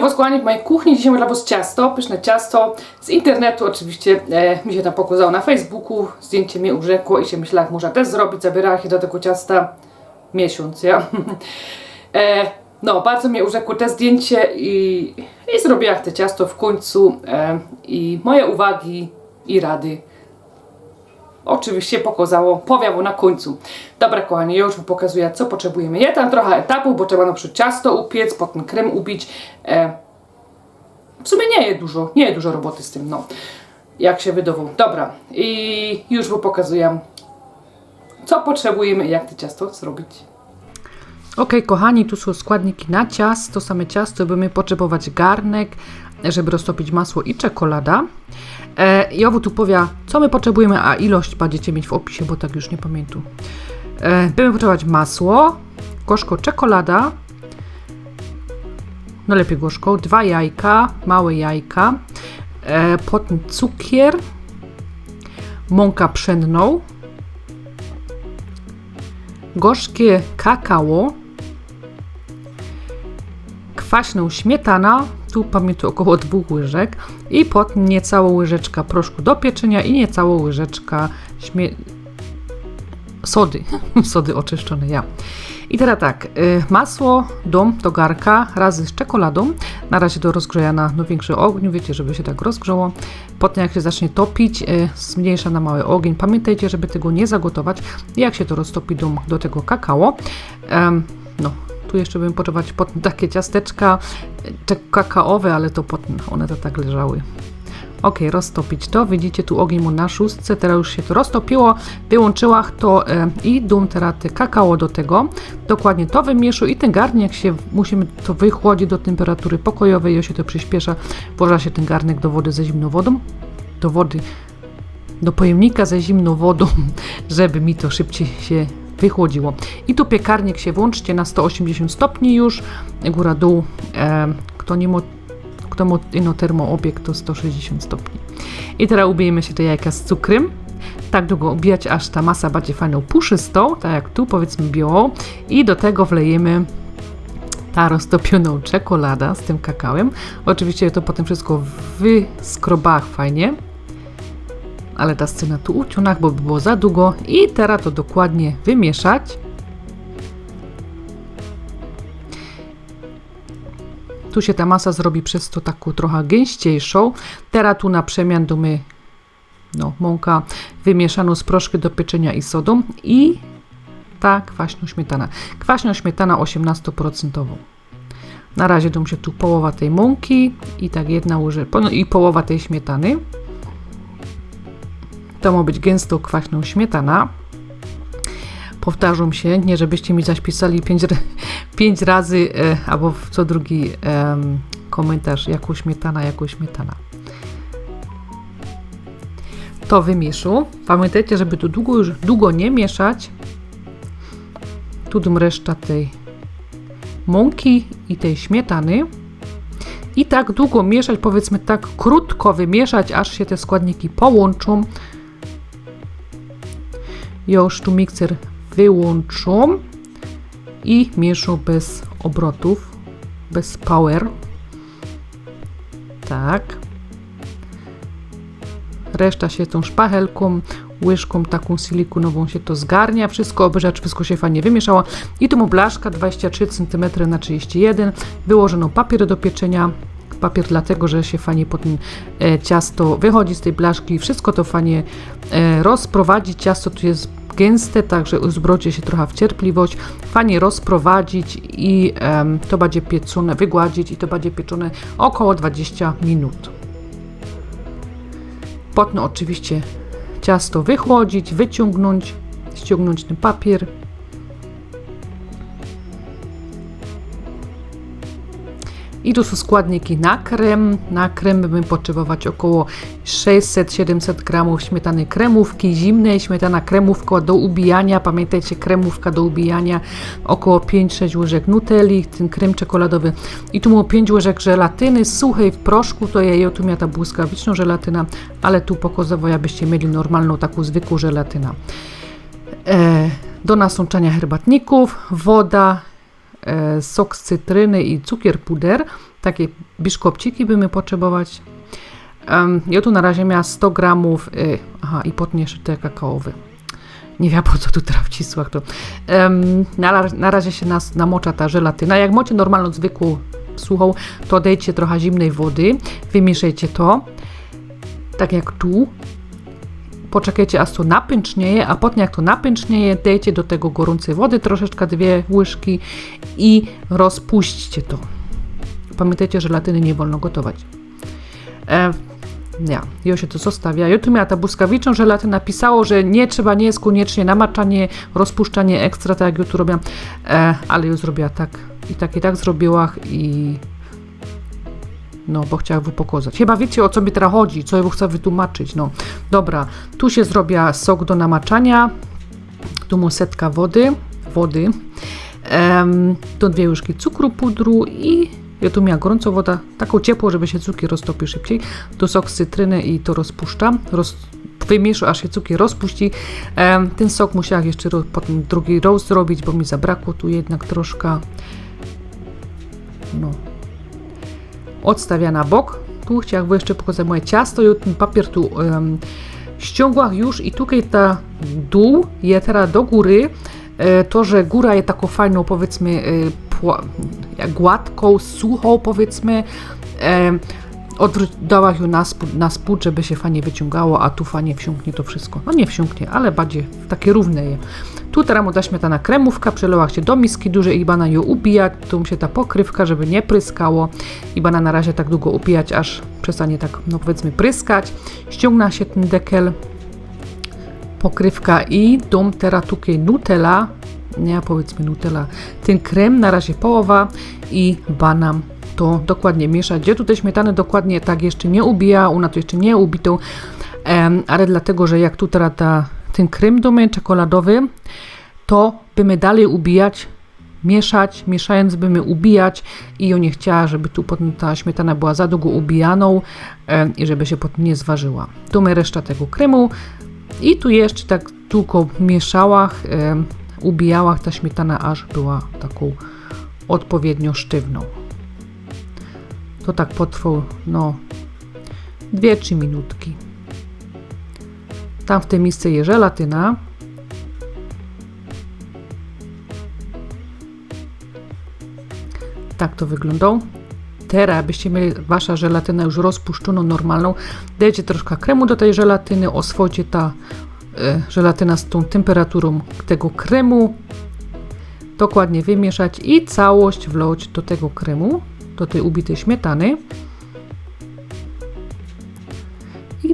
Was kochani w mojej kuchni. Dzisiaj dla Was ciasto, pyszne ciasto z internetu oczywiście. E, mi się tam pokazało na Facebooku, zdjęcie mnie urzekło i się jak można też zrobić. Zabierała się do tego ciasta miesiąc, ja. e, no, bardzo mnie urzekło te zdjęcie i, i zrobiłam te ciasto w końcu. E, I moje uwagi i rady oczywiście pokazało, powiało na końcu. Dobra kochani, ja już Wam pokazuję co potrzebujemy. Ja tam trochę etapów, bo trzeba na przykład ciasto upiec, potem krem ubić. E, w sumie nie jest dużo, nie jest dużo roboty z tym, no. Jak się wydawało. Dobra, i już Wam pokazuję co potrzebujemy i jak to ciasto zrobić. Ok, kochani, tu są składniki na ciasto, same ciasto. Będziemy potrzebować garnek, żeby roztopić masło i czekolada. E, I owu tu powie, co my potrzebujemy, a ilość będziecie mieć w opisie, bo tak już nie pamiętam. E, będziemy potrzebować masło, gorzko czekolada, no lepiej gorzko, dwa jajka, małe jajka, e, potem cukier, mąka pszenną, gorzkie kakao, kwaśną śmietana, tu pamiętam około dwóch łyżek i potem niecałą łyżeczka proszku do pieczenia i niecałą łyżeczka śmie... sody, sody oczyszczone ja. I teraz tak, y, masło do, do garka razy z czekoladą, na razie do rozgrzeja na no, większy ogniu, wiecie, żeby się tak rozgrzało. Potem jak się zacznie topić, y, zmniejsza na mały ogień. Pamiętajcie, żeby tego nie zagotować. Jak się to roztopi do, do tego kakao, no tu jeszcze bym potrzebować potem takie ciasteczka te kakaowe, ale to potem one to tak leżały. Ok, roztopić to. Widzicie tu ogień mu na szóstce, teraz już się to roztopiło. Wyłączyłam to e, i dum teraz te kakao do tego. Dokładnie to wymieszu i ten garnek się, musimy to wychłodzić do temperatury pokojowej, się to przyspiesza. Włoża się ten garnek do wody ze zimną wodą, do wody, do pojemnika ze zimną wodą, żeby mi to szybciej się wychłodziło. I tu piekarnik się włączcie na 180 stopni już, góra dół. E, kto nie ma kto ma ino termoobieg to 160 stopni. I teraz ubijemy się te jajka z cukrem. Tak długo ubijać, aż ta masa będzie fajną puszystą, tak jak tu powiedzmy białą. I do tego wlejemy ta roztopioną czekolada z tym kakałem. Oczywiście to potem wszystko wyskrobach fajnie. Ale ta scena tu uciągnąć, bo by było za długo. I teraz to dokładnie wymieszać. Tu się ta masa zrobi przez to taką trochę gęściejszą. Teraz tu na przemian domy no, mąka wymieszaną z proszkiem do pieczenia i sodą i ta kwaśna śmietana. Kwaśna śmietana 18%. Na razie dom się tu połowa tej mąki i tak jedna łyżeczka, no i połowa tej śmietany. To ma być gęsto kwaśną śmietana. Powtarzam się, nie żebyście mi zaśpisali pięć, pięć razy e, albo w co drugi e, komentarz, jaką śmietana, jaką śmietana. To wymieszu. Pamiętajcie, żeby tu długo, już długo nie mieszać. Tu reszta tej mąki i tej śmietany. I tak długo mieszać, powiedzmy tak krótko wymieszać, aż się te składniki połączą. Już tu mikser wyłączą i mieszą bez obrotów, bez power. Tak. Reszta się tą szpachelką, łyżką taką silikonową się to zgarnia. Wszystko obejrzeć, wszystko się fajnie wymieszało. I tu mu blaszka 23 cm na 31 Wyłożono papier do pieczenia. Papier dlatego, że się fajnie potem e, ciasto wychodzi z tej blaszki. Wszystko to fajnie e, rozprowadzi. Ciasto tu jest gęste, także uzbrocie się trochę w cierpliwość, fajnie rozprowadzić i to będzie pieczone, wygładzić i to będzie pieczone około 20 minut. Potem oczywiście ciasto wychłodzić, wyciągnąć, ściągnąć ten papier I tu są składniki na krem. Na krem będziemy potrzebować około 600-700 gramów śmietany kremówki zimnej, śmietana kremówka do ubijania. Pamiętajcie, kremówka do ubijania około 5-6 łyżek nutelli, ten krem czekoladowy. I tu mam 5 łyżek żelatyny suchej w proszku, to ja tu miała ta błyskawiczna żelatyna, ale tu pokazowo, abyście mieli normalną taką zwykłą żelatynę. E, do nasączania herbatników, woda, sok z cytryny i cukier puder. Takie biszkopciki by my potrzebować. Ja tu na razie miała 100 gramów, y, aha, i potem jeszcze te kakaowe. Nie wiem po co tu teraz wcisłach to. Na, na razie się nas namocza ta żelatyna. Jak macie normalną, zwykłą, suchą, to dejcie trochę zimnej wody, wymieszajcie to, tak jak tu. Poczekajcie, aż to napęcznieje, a potem jak to napęcznieje, dejcie do tego gorącej wody, troszeczkę dwie łyżki i rozpuśćcie to. Pamiętajcie, żelatyny nie wolno gotować. E, ja, jo się to zostawia. Ja tu miała ta błyskawiczna żelatyna napisało, że nie trzeba, nie jest koniecznie namaczanie, rozpuszczanie ekstra, tak jak ja tu robię, e, ale już zrobiła tak i tak i tak zrobiła i no, bo chciała wypokazać. Chyba wiecie o co mi teraz chodzi, co ja chcę wytłumaczyć. No, dobra, tu się zrobiła sok do namaczania, tu mu setka wody, wody, em, tu dwie łyżki cukru, pudru i ja tu miała gorącą wodę, taką ciepłą, żeby się cukier roztopił szybciej. Tu sok z cytryny i to rozpuszczam. Roz, aż się cukier rozpuści. Em, ten sok musiałam jeszcze ro, potem drugi roast zrobić, bo mi zabrakło tu jednak troszkę. No. Odstawia na bok. Tu chciałam jeszcze pokazać moje ciasto. Ja ten papier tu um, już i tutaj ta dół je teraz do góry. E, to, że góra jest taką fajną, powiedzmy, e, pła- gładką, suchą, powiedzmy. E, odwró- dała ją na spód, na spód, żeby się fajnie wyciągało, a tu fajnie wsiąknie to wszystko. No nie wsiąknie, ale bardziej takie równe je. Tu teraz mu da śmietana kremówka, przelała się do miski dużej i bana ją ubijać. Tu się ta pokrywka, żeby nie pryskało. I bana na razie tak długo upijać, aż przestanie tak, no powiedzmy, pryskać. Ściągna się ten dekel, pokrywka i dom teraz tutaj Nutella, nie powiedzmy Nutella, ten krem na razie połowa i banam to dokładnie mieszać. Gdzie tutaj śmietanę dokładnie tak jeszcze nie ubija, ona to jeszcze nie ubitą, em, ale dlatego, że jak tu teraz ta, ten krem domy czekoladowy, to bymy dalej ubijać, mieszać, mieszając bymy ubijać i nie chciała, żeby tu potem ta śmietana była za długo ubijaną em, i żeby się potem nie zważyła. Tu my reszta tego kremu i tu jeszcze tak długo mieszała, em, ubijała ta śmietana, aż była taką odpowiednio sztywną. To tak potrwało, no, 2-3 minutki. Tam w tej misce jest żelatyna. Tak to wygląda. Teraz, abyście mieli wasza żelatyna już rozpuszczoną, normalną, dajcie troszkę kremu do tej żelatyny, oswocie ta e, żelatyna z tą temperaturą tego kremu. Dokładnie wymieszać i całość wlać do tego kremu, do tej ubitej śmietany.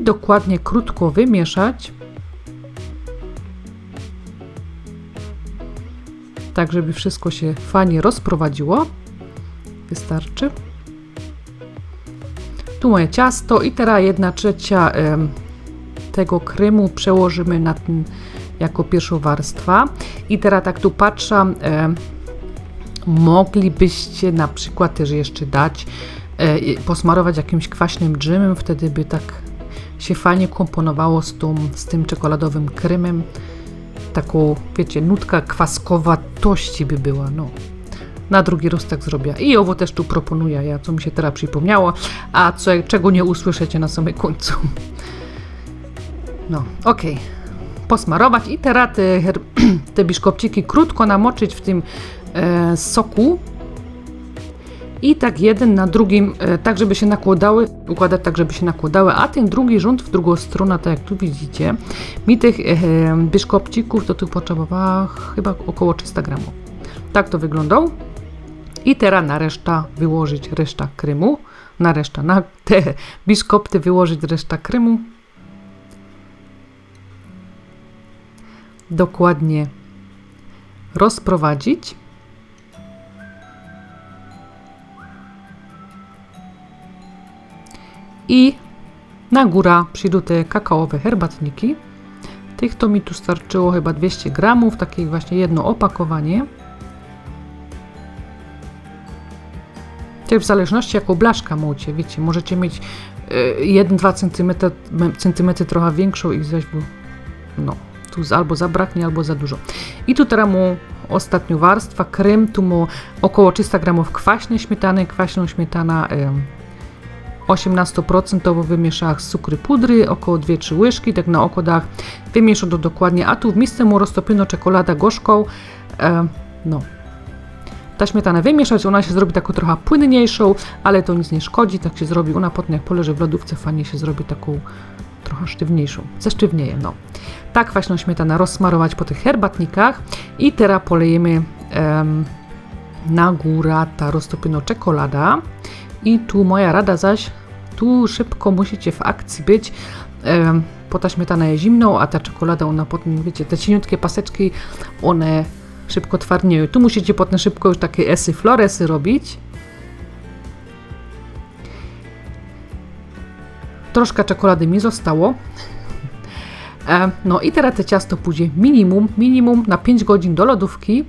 Dokładnie krótko wymieszać. Tak, żeby wszystko się fajnie rozprowadziło. Wystarczy. Tu moje ciasto i teraz jedna trzecia tego kremu przełożymy na ten jako pierwszą warstwa. I teraz tak tu patrzę, moglibyście na przykład też jeszcze dać, e, posmarować jakimś kwaśnym dżemem, wtedy by tak się fajnie komponowało z, tą, z tym czekoladowym kremem. Taką, wiecie, nutka kwaskowatości by była, no. Na drugi raz tak zrobię. I owo też tu proponuję, ja, co mi się teraz przypomniało, a co, czego nie usłyszycie na samym końcu. No, okej. Posmarować i teraz te, te biszkopciki krótko namoczyć w tym e, soku i tak jeden na drugim, e, tak żeby się nakładały, układać tak, żeby się nakładały, a ten drugi rząd w drugą stronę, tak jak tu widzicie, mi tych e, biszkopcików to tu potrzebowała chyba około 300 gramów. Tak to wygląda. I teraz na reszta wyłożyć reszta krymu, na reszta, na te biszkopty wyłożyć reszta krymu. Dokładnie rozprowadzić. I na górę przyjdą te kakaowe herbatniki. Tych to mi tu starczyło chyba 200 gramów, takie właśnie jedno opakowanie. Też w zależności jaką blaszka macie, wiecie, możecie mieć 1-2 cm, centymetry trochę większą i zaś no, tu albo zabraknie, albo za dużo. I tu teraz mu ostatnia warstwa, krem, tu mu około 300 gramów kwaśnej śmietany, kwaśną śmietana 18% wymieszach z cukry pudry, około 2-3 łyżki, tak na okładach. Wymieszam to dokładnie, a tu w misce mu roztopiono czekoladę gorzką. em, no, ta śmietanę wymieszać, ona się zrobi taką trochę płynniejszą, ale to nic nie szkodzi, tak się zrobi. Ona potem jak poleży w lodówce, fajnie się zrobi taką trochę sztywniejszą. Zesztywnieje, no. Tak kwaśną śmietanę rozsmarować po tych herbatnikach i teraz polejemy em, na górę ta roztopiona czekolada. I tu moja rada zaś, tu szybko musicie w akcji być, bo ta śmietana jest zimną, a ta czekolada, ona potem, wiecie, te cieniutkie paseczki, one szybko twardnieją. Tu musicie potem szybko już takie esy floresy robić. Troszkę czekolady mi zostało. No i teraz te ciasto pójdzie minimum, minimum na 5 godzin do lodówki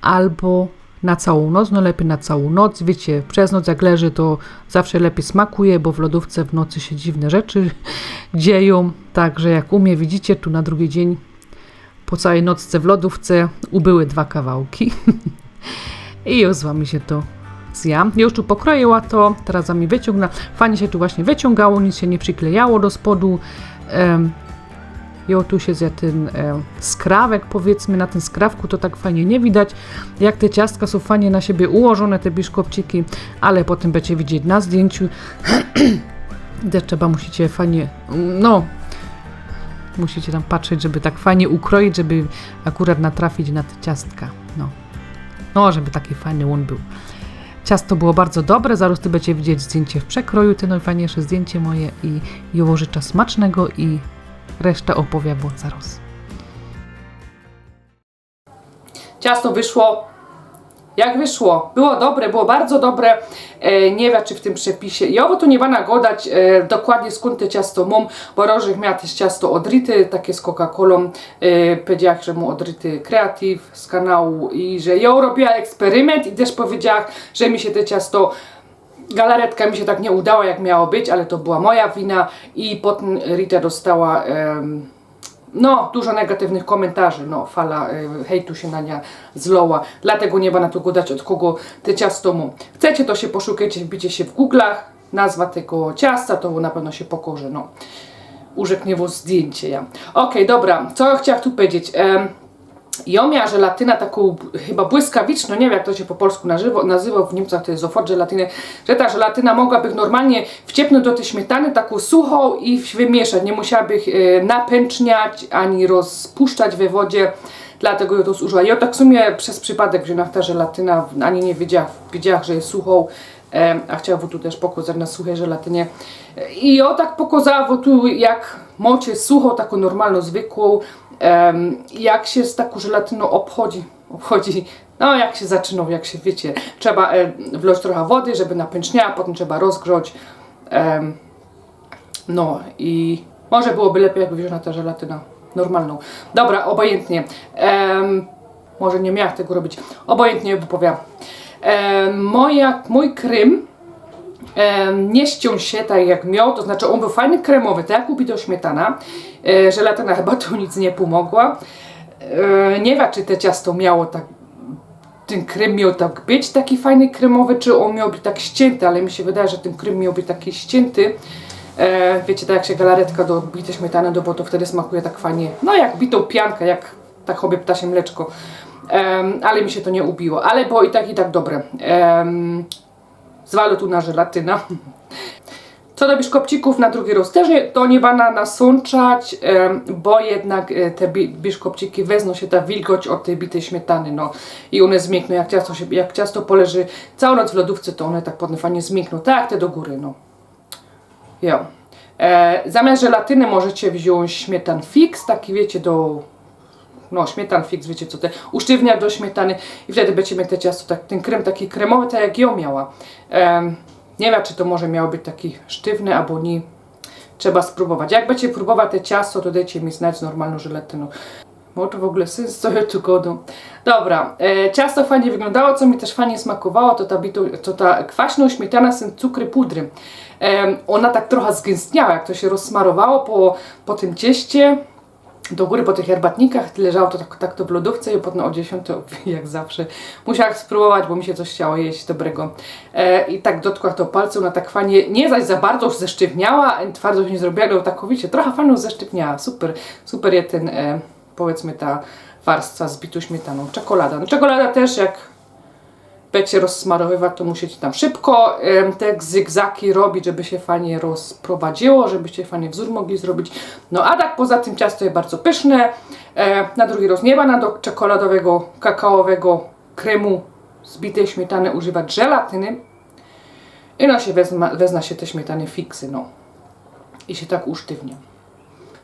albo na całą noc, no lepiej na całą noc. Wiecie, przez noc jak leży, to zawsze lepiej smakuje, bo w lodówce w nocy się dziwne rzeczy dzieją. Także jak umie, widzicie, tu na drugi dzień po całej nocce w lodówce ubyły dwa kawałki. I już z wami się to zjam. Ja już tu pokroiła to, teraz mi wyciągnę. Fajnie się tu właśnie wyciągało, nic się nie przyklejało do spodu. Tu się zja ten e, skrawek, powiedzmy, na tym skrawku to tak fajnie nie widać, jak te ciastka są fajnie na siebie ułożone, te biszkopciki, ale potem będziecie widzieć na zdjęciu, gdzie trzeba, musicie fajnie, no, musicie tam patrzeć, żeby tak fajnie ukroić, żeby akurat natrafić na te ciastka, no. No, żeby taki fajny on był. Ciasto było bardzo dobre, zaraz tu będziecie widzieć zdjęcie w przekroju, te najfajniejsze zdjęcie moje i jowo życzę smacznego i resztę opowiem wam zaraz. Ciasto wyszło jak wyszło. Było dobre, było bardzo dobre. E, nie wiem, czy w tym przepisie. I owo tu nie będę godać e, dokładnie skąd te ciasto mam, bo Rożek miał też ciasto od Rity, takie z Coca-Colą. E, powiedział, że mu od Rity Creative z kanału i że ja robiła eksperyment i też powiedziała, że mi się te ciasto Galaretka mi się tak nie udała, jak miało być, ale to była moja wina i potem Rita dostała em, no, dużo negatywnych komentarzy, no, fala y, hejtu się na nią zloła, dlatego nie będę tu gadać od kogo te ciasto mu. Chcecie, to się poszukajcie, wbicie się w Google'ach, nazwa tego ciasta, to na pewno się pokorzy, no. Urzeknie was zdjęcie ja. Okej, dobra, co chciałam tu powiedzieć? Em, ja miała żelatyna taką chyba błyskawiczną, nie wiem jak to się po polsku nazywa, nazywa w Niemcach to jest zofort żelatynę, że ta żelatyna mogłaby normalnie wciepnąć do tej śmietany taką suchą i wymieszać, nie musiałaby e, napęczniać ani rozpuszczać we wodzie, dlatego ja to zużyła. Ja tak w sumie przez przypadek wzięłam ta żelatyna, ani nie wiedziała, wiedziała że jest suchą, e, a chciałam tu też pokazać na suchej żelatynie. E, I ja tak pokazała tu jak mocie suchą, taką normalną, zwykłą, jak się z taką żelatyną obchodzi, obchodzi, no jak się zaczyna, jak się wiecie, trzeba e, wlać trochę wody, żeby napęczniała, potem trzeba rozgrzać, no i może byłoby lepiej, jakby wziąć ta żelatyna normalną. Dobra, obojętnie, em, może nie miałam tego robić, obojętnie wypowiem. Em, moja, mój krym nie ściął się tak jak miał, to znaczy on był fajny kremowy, tak jak upito śmietana. E, żelatyna chyba tu nic nie pomogła. E, nie wiem, czy to ciasto miało tak, ten krem miał tak być taki fajny kremowy, czy on miał być tak ścięty, ale mi się wydaje, że ten krem miał być taki ścięty. E, wiecie, tak jak się galaretka do bitej śmietany, do to wtedy smakuje tak fajnie, no jak bitą piankę, jak tak chobie ptasie mleczko. Ale mi się to nie ubiło, ale było i tak i tak dobre. Zwalę tu na żelatyna. Co do biszkopcików na drugi raz też nie, to nie będę nasączać, bo jednak e, te bi biszkopciki wezmą się ta wilgoć od tej bitej śmietany, no i one zmiękną, jak ciasto, się, jak ciasto poleży całą noc w lodówce, to one tak potem fajnie zmiękną, tak te do góry, no. Jo. E, zamiast żelatyny możecie wziąć śmietan fix, taki wiecie do no śmietan fix, wiecie co te, usztywniak do śmietany i wtedy będziecie mieć te ciasto, tak, ten krem taki kremowy, tak jak ją miała. Em, nie wiem, czy to może miało być taki sztywny, albo nie. Trzeba spróbować. Jak będziecie próbować te ciasto, to dajcie mi znać z normalną żelatyną. Może to w ogóle sens, co ja tu godą. Dobra, e, ciasto fajnie wyglądało, co mi też fajnie smakowało, to ta, bitu, to ta kwaśna śmietana z cukry pudry. Em, ona tak trochę zgęstniała, jak to się rozsmarowało po, po tym cieście do góry po tych herbatnikach, leżało to tak, tak to w lodówce i potem o 10 jak zawsze musiałam spróbować, bo mi się coś chciało jeść dobrego. E, I tak dotkła to palcem, ona tak fajnie, nie zaś za bardzo już zesztywniała, twardo się nie zrobiła, ale takowicie, trochę już zesztywniała, super, super je ten, e, powiedzmy ta warstwa z bitą śmietaną, czekolada. No czekolada też jak będziecie rozsmarowywać, to musicie tam szybko te zygzaki robić, żeby się fajnie rozprowadziło, żebyście fajnie wzór mogli zrobić. No a tak poza tym ciasto jest bardzo pyszne. E, na drugi raz nie ma do czekoladowego, kakaowego kremu z bitej śmietany używać żelatyny. I no się wezma, wezna się te śmietany fiksy, no. I się tak usztywnia.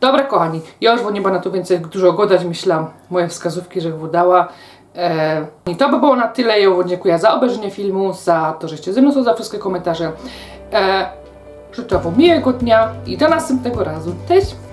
Dobra, kochani, ja już nie będę na to więcej dużo gadać, myślałam moje wskazówki, że wydała. E, I to by było na tyle. Ja dziękuję za obejrzenie filmu, za to, żeście ze mną są, za wszystkie komentarze. E, życzę wam miłego dnia i do następnego razu. Cześć!